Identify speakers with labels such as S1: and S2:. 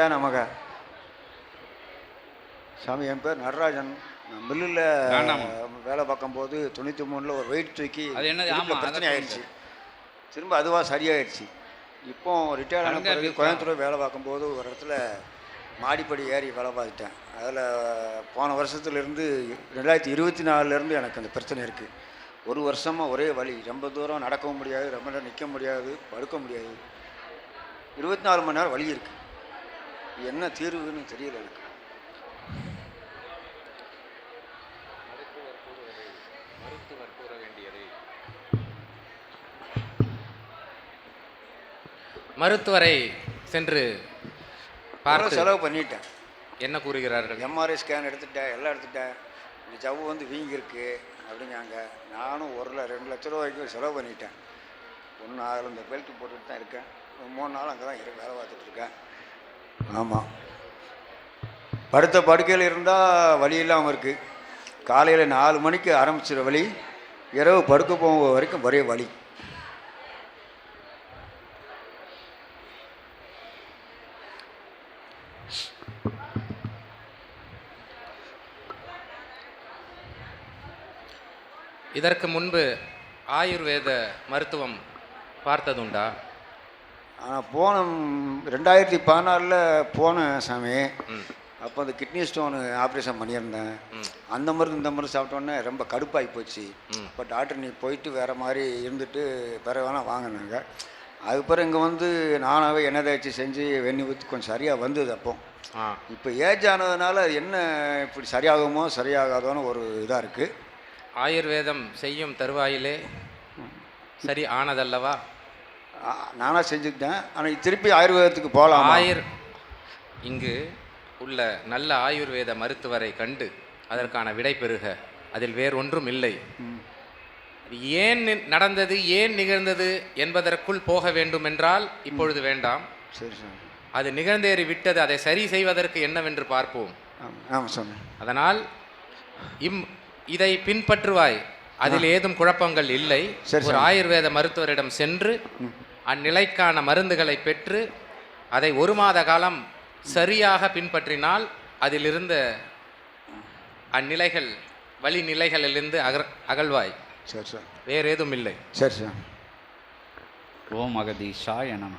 S1: ஏன் நமக? சாமி என் பேர் நடராஜன். நான் மில்லில். வேலை பார்க்கும்போது தொண்ணூற்றி மூணில் ஒரு வெயிட் தூக்கி
S2: அது
S1: பிரச்சனை ஆயிடுச்சு. திரும்ப அதுவாக சரியாயிடுச்சு. இப்போ ரிட்டையர்ட் ஆன பிறகு? கோயம்புத்தூர் வேலை பார்க்கும்போது ஒரு இடத்துல மாடிப்படி ஏறி வேலை பார்த்துட்டேன். அதில் போன வருஷத்துலேருந்து ரெண்டாயிரத்தி இருபத்தி நாலுலேருந்து எனக்கு அந்த பிரச்சனை இருக்குது ஒரு வருஷமாக ஒரே வலி. ரொம்ப தூரம் நடக்கவும் முடியாது ரொம்ப நேரம் நிற்க முடியாது படுக்க முடியாது. இருபத்தி நாலு மணி நேரம் வலி இருக்குது என்ன தீர்வுன்னு தெரியல எனக்கு.
S3: மருத்துவரை சென்று பார்த்து
S1: செலவு பண்ணிட்டேன்.
S3: என்ன கூறுகிறார்கள்?
S1: எம்ஆர்ஐ ஸ்கேன் எடுத்துட்டேன் எல்லாம் எடுத்துட்டேன். இந்த ஜவ்வு வந்து வீங்கிருக்கு அப்படிங்காங்க நானும் ஒரு ரெண்டு லட்ச ரூபாய்க்கு செலவு பண்ணிட்டேன். ஒன்றும் ஆகலை இந்த பெல்ட் போட்டுட்டு தான் இருக்கேன். மூணு நாள் அங்கே தான் இருக்கு வேலை பார்த்துட்டு இருக்கேன். ஆமாம் படுத்த படுக்கையில் இருந்தால் வழி இல்லாமல் இருக்குது காலையில் நாலு மணிக்கு ஆரம்பிச்சிட வழி இரவு படுக்க போக வரைக்கும் ஒரே வழி
S3: இதற்கு முன்பு ஆயுர்வேத மருத்துவம் பார்த்ததுண்டா?
S1: ஆனால் போன ரெண்டாயிரத்தி பதினாலில் போனேன் சாமி. அப்போ அந்த கிட்னி ஸ்டோனு ஆப்ரேஷன் பண்ணியிருந்தேன். அந்த மருந்து இந்த மருந்து சாப்பிட்டோன்னே ரொம்ப கடுப்பாகி போச்சு. இப்போ டாக்டர் நீ போயிட்டு வேறு மாதிரி இருந்துட்டு பிறகு வேணால் வாங்கினாங்க. அதுக்கப்புறம் இங்கே வந்து நானாகவே எண்ணெய் தேய்ச்சி செஞ்சு வெண்ணி ஊற்றி கொஞ்சம் சரியாக வந்தது அப்போ. இப்போ ஏஜ் ஆனதுனால என்ன இப்படி சரியாகுமோ சரியாகாதோன்னு ஒரு இதாக இருக்குது
S3: ஆயுர்வேதம் செய்யும் தருவாயிலே சரி ஆனதல்லவா?
S1: நானாக செஞ்சுக்கிட்டேன். ஆனால் திருப்பி ஆயுர்வேதத்துக்கு போகலாம்
S3: ஆயுர் இங்கு உள்ள நல்ல ஆயுர்வேத மருத்துவரை கண்டு அதற்கான விடை பெறுக. அதில் வேறொன்றும் இல்லை. ஏன் நடந்தது ஏன் நிகழ்ந்தது என்பதற்குள் போக வேண்டும் என்றால் இப்பொழுது வேண்டாம்.
S1: சரி
S3: அது நிகழ்ந்தேறி விட்டது அதை சரி செய்வதற்கு என்னவென்று பார்ப்போம். அதனால் இம் இதை பின்பற்றுவாய். அதில் ஏதும் குழப்பங்கள் இல்லை. ஒரு ஆயுர்வேத மருத்துவரிடம் சென்று அந்நிலைக்கான மருந்துகளை பெற்று அதை ஒரு மாத காலம் சரியாக பின்பற்றினால் அதிலிருந்த அந்நிலைகள் வழி நிலைகளிலிருந்து அகர் அகழ்வாய்.
S1: சரி சார்.
S3: வேறு ஏதும் இல்லை
S1: சரி சார்.
S2: ஓம் அகதீஷாய நம.